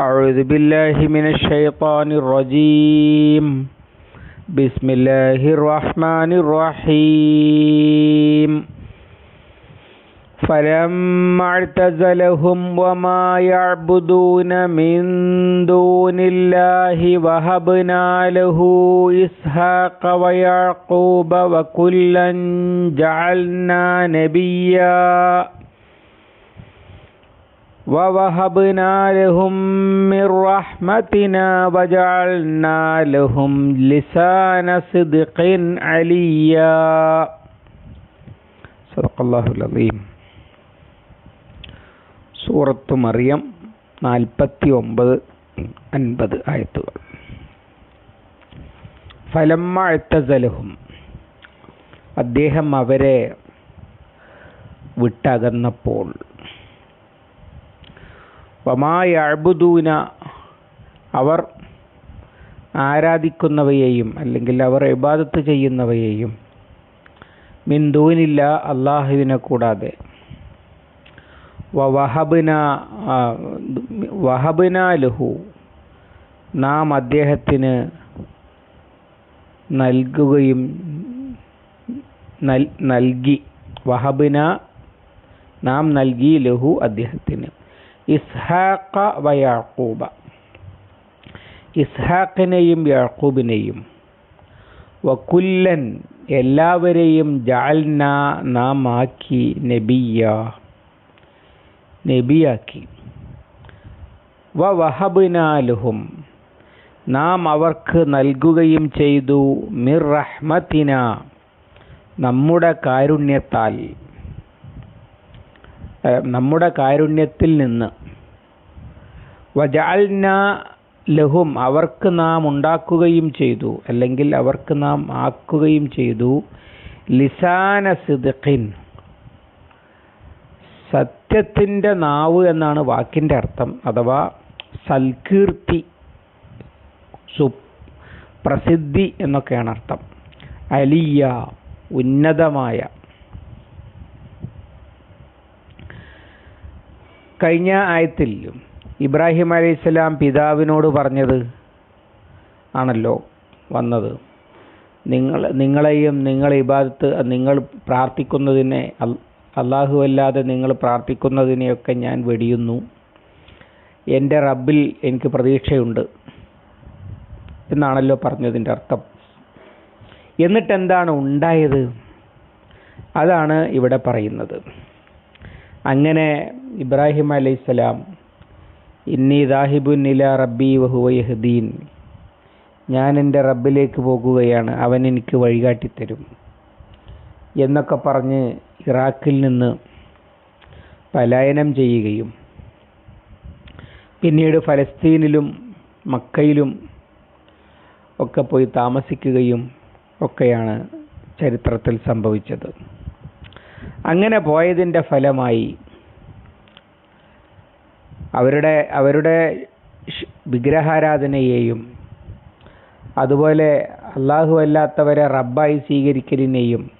أعوذ بالله من الشيطان الرجيم. بسم الله الرحمن الرحيم. فلما اعتزلهم وما يعبدون من دون الله وهبنا له إسحاق ويعقوب وكلا جعلنا نبيا ووهبنا لهم من رحمتنا وجعلنا لهم لسان صدق عليا صدق الله العظيم സൂറത്ത് മറിയം നാൽപ്പത്തി ഒമ്പത് അൻപത് ആയത്തുകൾ ഫലമ്മ എത്തസലഹും അദ്ദേഹം അവരെ വിട്ടകന്നപ്പോൾ വമായ അവർ ആരാധിക്കുന്നവയെയും അല്ലെങ്കിൽ അവർ ഇബാദത്ത് ചെയ്യുന്നവയെയും മിന്ദൂനില്ല അള്ളാഹുവിനെ കൂടാതെ. വഹബിന വഹബിന ലഹു നാം അദ്ദേഹത്തിന് നൽകുകയും നൽകി. വഹബിന നാം നൽകി ലഹു അദ്ദേഹത്തിന്. ഇസ്ഹാഖ വയാക്കൂബ ഇസ്ഹാഖിനെയും യാക്കൂബിനെയും വക്കുല്ലൻ എല്ലാവരെയും ജാൽന നാം ആക്കി നബിയ നബിയാക്കി. വ വഹബിനാലുഹും നാം അവർക്ക് നൽകുകയും ചെയ്തു മിർ റഹ്മത്തിന. നമ്മുടെ കാരുണ്യത്താൽ നമ്മുടെ കാരുണ്യത്തിൽ നിന്ന്. വജാൽന ലഹും അവർക്ക് നാം ഉണ്ടാക്കുകയും ചെയ്തു. അല്ലെങ്കിൽ അവർക്ക് നാം ആക്കുകയും ചെയ്തു. ലിസാന സിദ്ഖിൻ സത്യത്തിന്റെ നാവ് എന്നാണ് വാക്കിന്റെ അർത്ഥം. അഥവാ സൽകീർത്തി സു പ്രസിദ്ധി എന്നൊക്കെയാണ് അർത്ഥം. അലിയ ഉന്നതമായ കഴിഞ്ഞ ആയത്തിൽ ഇബ്രാഹിം അലൈഹിസ്സലാം പിതാവിനോട് പറഞ്ഞത് ആണല്ലോ വന്നത്. നിങ്ങൾ നിങ്ങളെയും നിങ്ങൾ ഇബാദത്ത് നിങ്ങൾ പ്രാർത്ഥിക്കുന്നതിനെ അള്ളാഹു അല്ലാതെ നിങ്ങൾ പ്രാർത്ഥിക്കുന്നതിനെയൊക്കെ ഞാൻ വെടിയുന്നു. എന്റെ റബ്ബിൽ എനിക്ക് പ്രതീക്ഷയുണ്ട് എന്നാണല്ലോ പറഞ്ഞതിന്റെ അർത്ഥം. എന്നിട്ടെന്താണ് ഉണ്ടായത്? അതാണ് ഇവിടെ പറയുന്നത്. അങ്ങനെ ഇബ്രാഹിം അലൈഹിസ്സലാം ഇന്നി ദാഹിബുൻ ഇല റബ്ബി വഹുവയഹദീൻ ഞാൻ എന്റെ റബ്ബിലേക്ക് പോകുകയാണ് അവൻ എനിക്ക് വഴികാട്ടിത്തരും. എന്നൊക്കെ പറഞ്ഞ് ഇറാഖിൽ നിന്ന് പലായനം ചെയ്യുകയും പിന്നീട് ഫലസ്തീനിലും മക്കയിലും ഒക്കെ പോയി താമസിക്കുകയും ഒക്കെയാണ് ചരിത്രത്തിൽ സംഭവിച്ചത്. അങ്ങനെ പോയതിന്റെ ഫലമായി അവരുടെ അവരുടെ വിഗ്രഹാരാധനയെയും അതുപോലെ അള്ളാഹു അല്ലാത്തവരെ റബ്ബായി സ്വീകരിക്കലിനെയും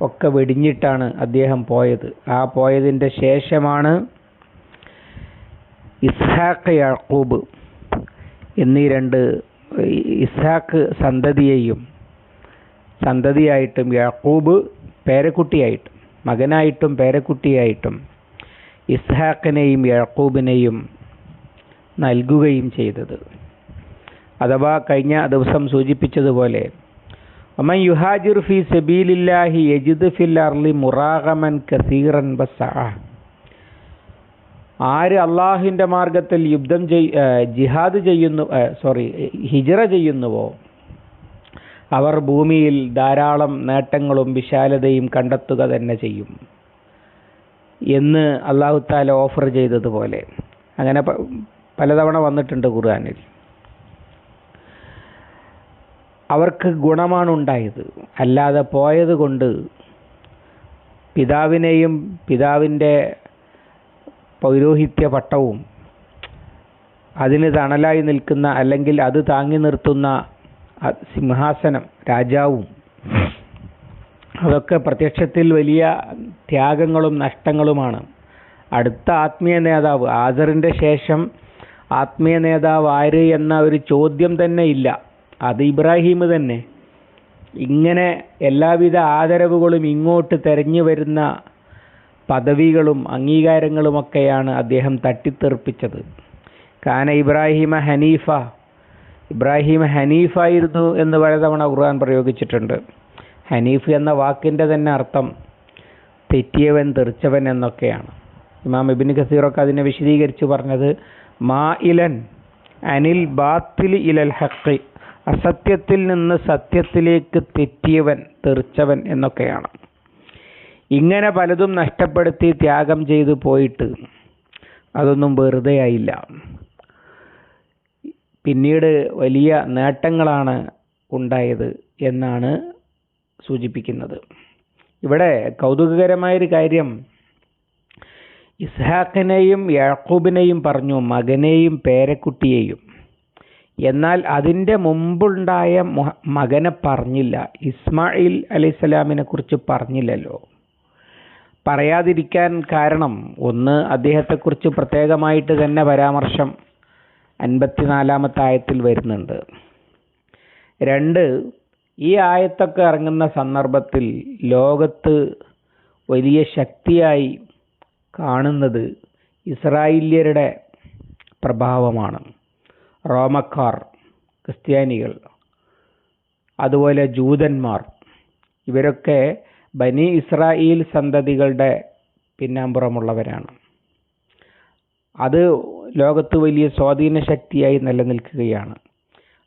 ഒക്കെ വെടിഞ്ഞിട്ടാണ് അദ്ദേഹം പോയത്. ആ പോയതിന്റെ ശേഷമാണ് ഇസ്ഹാഖ് യാക്കൂബ് എന്നീ രണ്ട് ഇസ്ഹാഖ് സന്തതിയെയും സന്തതിയായിട്ടും യാക്കൂബ് പേരക്കുട്ടിയായിട്ടും മകനായിട്ടും പേരക്കുട്ടിയായിട്ടും ഇസ്ഹാക്കിനെയും യാക്കൂബിനെയും നൽകുകയും ചെയ്തത്. അഥവാ കഴിഞ്ഞ ദിവസം സൂചിപ്പിച്ചതുപോലെ അമൻ യുഹാജിർ ഫി സബീലില്ലാഹി യജിദ് ഫിൽ അർലി മുറാഗമൻ കസീറൻ ബസ ആര് അള്ളാഹുവിന്റെ മാർഗത്തിൽ യുദ്ധം ചെയ് ജിഹാദ് ചെയ്യുന്നു സോറി ഹിജറ ചെയ്യുന്നുവോ? അവർ ഭൂമിയിൽ ധാരാളം നേട്ടങ്ങളും വിശാലതയും കണ്ടെത്തുക തന്നെ ചെയ്യും. എന്ന് അള്ളാഹു താല ഓഫർ ചെയ്തതുപോലെ. അങ്ങനെ പലതവണ വന്നിട്ടുണ്ട് ഖുർആാനിൽ. അവർക്ക് ഗുണമാണ് ഉണ്ടായത്. അല്ലാതെ പോയത് കൊണ്ട് പിതാവിനെയും പിതാവിന്റെ പൗരോഹിത്യ പട്ടവും അതിന് തണലായി നിൽക്കുന്ന അല്ലെങ്കിൽ അത് താങ്ങി നിർത്തുന്ന സിംഹാസനം രാജാവും. അതൊക്കെ പ്രത്യക്ഷത്തിൽ വലിയ ത്യാഗങ്ങളും നഷ്ടങ്ങളുമാണ്. അടുത്ത ആത്മീയ നേതാവ് ആദറിന്റെ ശേഷം ആത്മീയ നേതാവ് ആര് എന്ന ഒരു ചോദ്യം തന്നെ ഇല്ല. അത് ഇബ്രാഹിം തന്നെ. ഇങ്ങനെ എല്ലാവിധ ആദരവുകളും ഇങ്ങോട്ട് തെരഞ്ഞു വരുന്ന പദവികളും അംഗീകാരങ്ങളുമൊക്കെയാണ് അദ്ദേഹം തട്ടിത്തെറിപ്പിച്ചത്. കാന ഇബ്രാഹിമ ഹനീഫ ഇബ്രാഹിം ഹനീഫായിരുന്നു എന്ന് പലതവണ ഖുർആൻ പ്രയോഗിച്ചിട്ടുണ്ട്. ഹനീഫ് എന്ന വാക്കിന്റെ തന്നെ അർത്ഥം തെറ്റിയവൻ തെറിച്ചവൻ എന്നൊക്കെയാണ്. ഇമാം ഇബിൻ ഖസീറൊക്കെ അതിനെ വിശദീകരിച്ച് പറഞ്ഞത് മാ ഇലൻ അനിൽ ബാത്തിൽ ഇലൽ ഹക്കി അസത്യത്തിൽ നിന്ന് സത്യത്തിലേക്ക് തെറ്റിയവൻ തെറിച്ചവൻ എന്നൊക്കെയാണ്. ഇങ്ങനെ പലതും നഷ്ടപ്പെടുത്തി ത്യാഗം ചെയ്തു പോയിട്ട് അതൊന്നും വെറുതെ ആയില്ല. പിന്നീട് വലിയ നേട്ടങ്ങളാണ് ഉണ്ടായത് എന്നാണ് സൂചിപ്പിക്കുന്നത്. ഇവിടെ കൗതുകകരമായൊരു കാര്യം ഇസ്ഹാഖിനെയും യാക്കൂബിനെയും പറഞ്ഞു മകനെയും പേരക്കുട്ടിയെയും. എന്നാൽ അതിന്റെ മുമ്പുണ്ടായ മകനെ പറഞ്ഞില്ല. ഇസ്മായിൽ അലൈഹിസ്സലാമിനെ കുറിച്ച് പറഞ്ഞില്ലല്ലോ. പറയാതിരിക്കാൻ കാരണം ഒന്ന് അദ്ദേഹത്തെക്കുറിച്ച് പ്രത്യേകമായിട്ട് തന്നെ പരാമർശം അൻപത്തിനാലാമത്തെ ആയത്തിൽ വരുന്നുണ്ട്. രണ്ട് ഈ ആയത്തൊക്കെ ഇറങ്ങുന്ന സന്ദർഭത്തിൽ ലോകത്ത് വലിയ ശക്തിയായി കാണുന്നത് ഇസ്രായേല്യരുടെ പ്രഭാവമാണ്. റോമക്കാർ ക്രിസ്ത്യാനികൾ അതുപോലെ ജൂതന്മാർ ഇവരൊക്കെ ബനി ഇസ്രായേൽ സന്തതികളുടെ പിന്നാമ്പുറമുള്ളവരാണ്. അത് ലോകത്ത് വലിയ സ്വാധീന ശക്തിയായി നിലനിൽക്കുകയാണ്.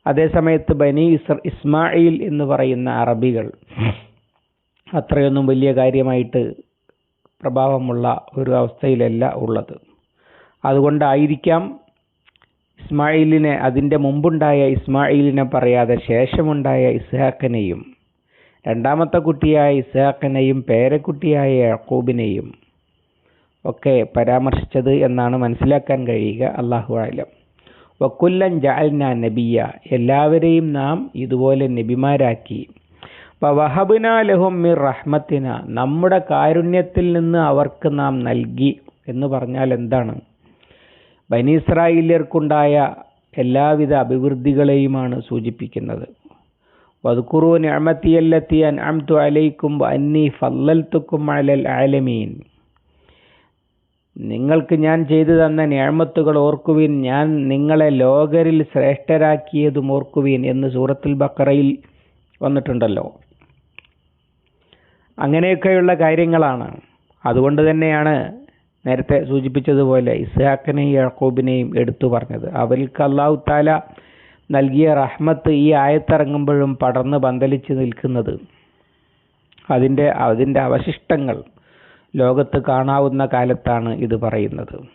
അതേസമയത്ത് ബനി ഇസ് ഇസ്മായിൽ എന്ന് പറയുന്ന അറബികൾ അത്രയൊന്നും വലിയ കാര്യമായിട്ട് പ്രഭാവമുള്ള ഒരു അവസ്ഥയിലല്ല ഉള്ളത്. അതുകൊണ്ടായിരിക്കാം ഇസ്മായിലിനെ അതിന്റെ മുമ്പുണ്ടായ ഇസ്മായിലിനെ പറയാതെ ശേഷമുണ്ടായ ഇസ്ഹാഖിനെയും രണ്ടാമത്തെ കുട്ടിയായ ഇസ്ഹാഖിനെയും പേരക്കുട്ടിയായ യഹൂബിനെയും ഒക്കെ പരാമർശിച്ചത് എന്നാണ് മനസ്സിലാക്കാൻ കഴിയുക. അള്ളാഹു ആലം വക്കുല്ലൻ ജാൽന നബിയ എല്ലാവരെയും നാം ഇതുപോലെ നബിമാരാക്കി. വഹബുന ലഹും മിർ റഹ്മത്തിന. നമ്മുടെ കാരുണ്യത്തിൽ നിന്ന് അവർക്ക് നാം നൽകി എന്ന് പറഞ്ഞാൽ എന്താണ്? ബനീസ്രായേല്യർക്കുണ്ടായ എല്ലാവിധ അഭിവൃദ്ധികളെയുമാണ് സൂചിപ്പിക്കുന്നത്. വദ്കുറു നിഅമത്തിയല്ലത്തി അൻഅംതു അലൈക്കും അന്നി ഫല്ലൽത്തുക്കും അലൽ ആലമീൻ. നിങ്ങൾക്ക് ഞാൻ ചെയ്തു തന്ന ഞാമത്തുകൾ ഓർക്കുവിൻ. ഞാൻ നിങ്ങളെ ലോകരിൽ ശ്രേഷ്ഠരാക്കിയതും ഓർക്കുവിൻ എന്ന് സൂറത്തുൽ ബക്കറയിൽ വന്നിട്ടുണ്ടല്ലോ. അങ്ങനെയൊക്കെയുള്ള കാര്യങ്ങളാണ്. അതുകൊണ്ട് തന്നെയാണ് നേരത്തെ സൂചിപ്പിച്ചതുപോലെ ഇസ്ഹാക്കിനെയും യാക്കൂബിനെയും എടുത്തു പറഞ്ഞത്. അവർക്ക് അള്ളാഹു താല നൽകിയ റഹ്മത്ത് ഈ ആയത്തിറങ്ങുമ്പോഴും പടർന്ന് പന്തലിച്ച് നിൽക്കുന്നത്. അതിന്റെ അതിന്റെ അവശിഷ്ടങ്ങൾ. ലോകത്ത് കാണാവുന്ന കാലത്താണ് ഇത് പറയുന്നത്.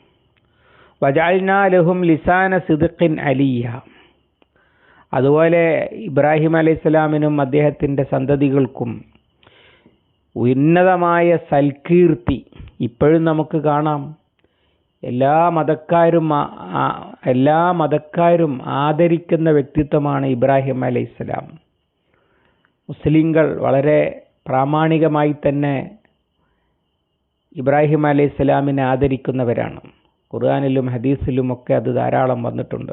വജാൽന ലഹും ലിസാന സിദ്ഖിൻ അലിയ. അതുപോലെ ഇബ്രാഹിം അലൈഹി സ്വലാമിനും അദ്ദേഹത്തിന്റെ സന്തതികൾക്കും ഉന്നതമായ സൽകീർത്തി ഇപ്പോഴും നമുക്ക് കാണാം. എല്ലാ മതക്കാരും എല്ലാ മതക്കാരും ആദരിക്കുന്ന വ്യക്തിത്വമാണ് ഇബ്രാഹിം അലൈഹി സ്വലാം മുസ്ലിങ്ങൾ വളരെ പ്രാമാണികമായി തന്നെ ഇബ്രാഹിം അലൈഹി ഇസ്ലാമിനെ ആദരിക്കുന്നവരാണ്. ഖുർആാനിലും ഹദീസിലും ഒക്കെ അത് ധാരാളം വന്നിട്ടുണ്ട്.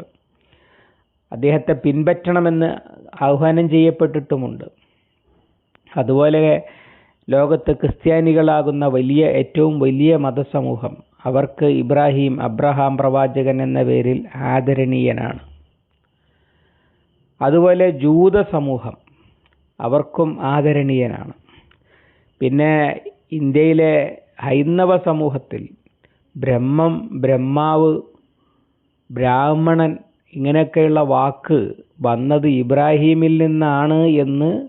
അദ്ദേഹത്തെ പിൻപറ്റണമെന്ന് ആഹ്വാനം ചെയ്യപ്പെട്ടിട്ടുമുണ്ട്. അതുപോലെ ലോകത്ത് ക്രിസ്ത്യാനികളാകുന്ന വലിയ ഏറ്റവും വലിയ മതസമൂഹം അവർക്ക് ഇബ്രാഹിം അബ്രഹാം പ്രവാചകൻ എന്ന പേരിൽ ആദരണീയനാണ്. അതുപോലെ ജൂത സമൂഹം അവർക്കും ആദരണീയനാണ്. പിന്നെ ഇന്ത്യയിലെ ഹൈന്ദവ സമൂഹത്തിൽ ബ്രഹ്മം ബ്രഹ്മാവ് ബ്രാഹ്മണൻ ഇങ്ങനെയൊക്കെയുള്ള വാക്ക് വന്നത് ഇബ്രാഹീമിൽ നിന്നാണ് എന്ന്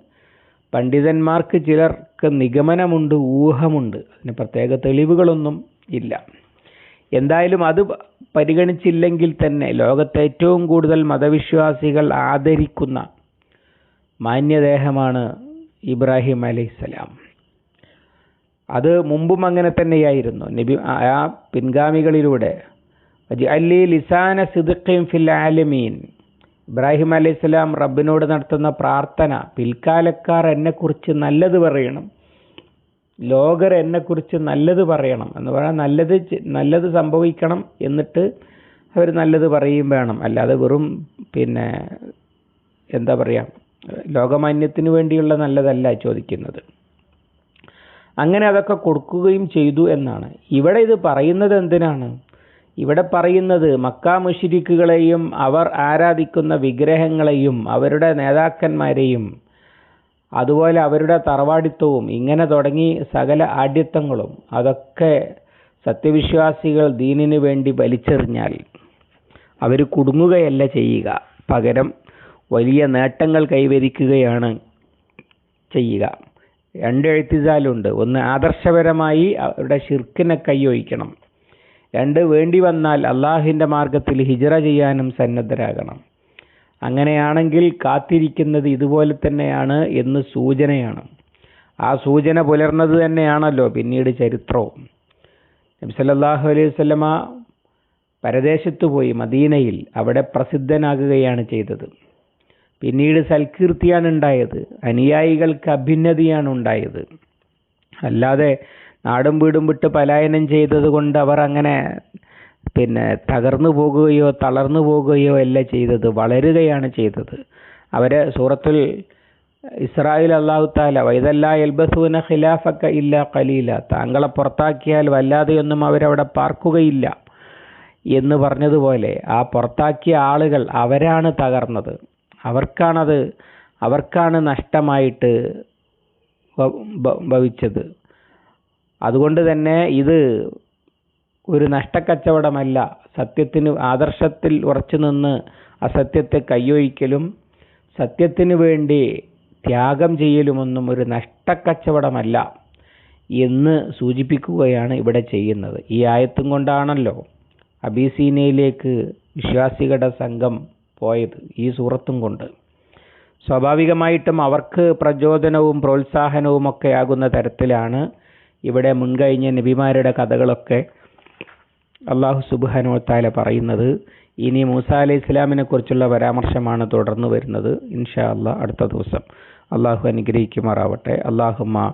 പണ്ഡിതന്മാർക്ക് ചിലർക്ക് നിഗമനമുണ്ട് ഊഹമുണ്ട്. അതിന് പ്രത്യേക തെളിവുകളൊന്നും ഇല്ല. എന്തായാലും അത് പരിഗണിച്ചില്ലെങ്കിൽ തന്നെ ലോകത്തെ ഏറ്റവും കൂടുതൽ മതവിശ്വാസികൾ ആദരിക്കുന്ന മാന്യദേഹമാണ് ഇബ്രാഹിം അലൈഹിസ്സലാം. അത് മുമ്പും അങ്ങനെ തന്നെയായിരുന്നു. നബി ആ പിൻഗാമികളിലൂടെ. അല്ലി ലിസാന സിദ്ഖീം ഫിൽ ആലമീൻ. ഇബ്രാഹിം അലൈഹി സ്വലാം റബ്ബിനോട് നടത്തുന്ന പ്രാർത്ഥന പിൽക്കാലക്കാർ എന്നെക്കുറിച്ച് നല്ലത് പറയണം ലോകർ എന്നെക്കുറിച്ച് നല്ലത് പറയണം എന്ന് പറഞ്ഞാൽ നല്ലത് നല്ലത് സംഭവിക്കണം എന്നിട്ട് അവർ നല്ലത് പറയും വേണം. അല്ലാതെ വെറും പിന്നെ എന്താ പറയുക ലോകമാന്യത്തിന് വേണ്ടിയുള്ള നല്ലതല്ല ചോദിക്കുന്നത്. അങ്ങനെ അതൊക്കെ കൊടുക്കുകയും ചെയ്തു എന്നാണ്. ഇവിടെ ഇത് പറയുന്നത് എന്തിനാണ്? ഇവിടെ പറയുന്നത് മക്കാ മുഷിരിക്കുകളെയും അവർ ആരാധിക്കുന്ന വിഗ്രഹങ്ങളെയും അവരുടെ നേതാക്കന്മാരെയും അതുപോലെ അവരുടെ തറവാടിത്തവും ഇങ്ങനെ തുടങ്ങി സകല ആഢ്യത്വങ്ങളും അതൊക്കെ സത്യവിശ്വാസികൾ ദീനിനു വേണ്ടി വലിച്ചെറിഞ്ഞാൽ അവർ കുടുങ്ങുകയല്ല ചെയ്യുക. പകരം വലിയ നേട്ടങ്ങൾ കൈവരിക്കുകയാണ് ചെയ്യുക. രണ്ട് എഴുത്തിസാലുണ്ട്. ഒന്ന് ആദർശപരമായി അവരുടെ ഷിർക്കിനെ കൈയൊഴിക്കണം. രണ്ട് വേണ്ടി വന്നാൽ അള്ളാഹിന്റെ മാർഗത്തിൽ ഹിജറ ചെയ്യാനും സന്നദ്ധരാകണം. അങ്ങനെയാണെങ്കിൽ കാത്തിരിക്കുന്നത് ഇതുപോലെ തന്നെയാണ് എന്ന് സൂചനയാണ്. ആ സൂചന പുലർന്നത് തന്നെയാണല്ലോ പിന്നീട് ചരിത്രവും. നബ്സല്ലാഹു അലൈഹി വസല്ലമ പരദേശത്ത് പോയി മദീനയിൽ. അവിടെ പ്രസിദ്ധനാകുകയാണ് ചെയ്തത്. പിന്നീട് സൽകീർത്തിയാണ് ഉണ്ടായത്. അനുയായികൾക്ക് അഭിന്നതിയാണ് ഉണ്ടായത്. അല്ലാതെ നാടും വീടും വിട്ട് പലായനം ചെയ്തത് കൊണ്ട് അവർ അങ്ങനെ പിന്നെ തകർന്നു പോകുകയോ തളർന്നു പോകുകയോ അല്ല ചെയ്തത്. വളരുകയാണ് ചെയ്തത്. അവരെ സൂറത്തിൽ ഇസ്രായേൽ അള്ളാഹു താല വൈതല്ല എൽബസൂന ഖിലാഫക്ക ഇല്ല കലീല താങ്കളെ പുറത്താക്കിയാൽ വല്ലാതെയൊന്നും അവരവിടെ പാർക്കുകയില്ല എന്ന് പറഞ്ഞതുപോലെ ആ പുറത്താക്കിയ ആളുകൾ അവരാണ് തകർന്നത്. അവർക്കാണത് അവർക്കാണ് നഷ്ടമായിട്ട് ഭവിച്ചത്. അതുകൊണ്ട് തന്നെ ഇത് ഒരു നഷ്ടക്കച്ചവടമല്ല. സത്യത്തിന് ആദർശത്തിൽ ഉറച്ചു നിന്ന് അസത്യത്തെ കൈയൊഴിക്കലും സത്യത്തിന് വേണ്ടി ത്യാഗം ചെയ്യലുമൊന്നും ഒരു നഷ്ടക്കച്ചവടമല്ല എന്ന് സൂചിപ്പിക്കുകയാണ് ഇവിടെ ചെയ്യുന്നത്. ഈ ആയത്തും കൊണ്ടാണല്ലോ അബീസീനയിലേക്ക് വിശ്വാസികളുടെ സംഘം പോയത് ഈ സൂറത്തും കൊണ്ട്. സ്വാഭാവികമായിട്ടും അവർക്ക് പ്രചോദനവും പ്രോത്സാഹനവും ഒക്കെ ആകുന്ന തരത്തിലാണ് ഇവിടെ മുൻകഴിഞ്ഞ നബിമാരുടെ കഥകളൊക്കെ അള്ളാഹു സുബാനോ താല പറയുന്നത്. ഇനി മൂസ അലൈഹി ഇസ്ലാമിനെ കുറിച്ചുള്ള പരാമർശമാണ് തുടർന്ന് വരുന്നത്. ഇൻഷാ അള്ളാഹ് അടുത്ത ദിവസം. അള്ളാഹു അനുഗ്രഹിക്കുമാറാവട്ടെ. അള്ളാഹുമ്മ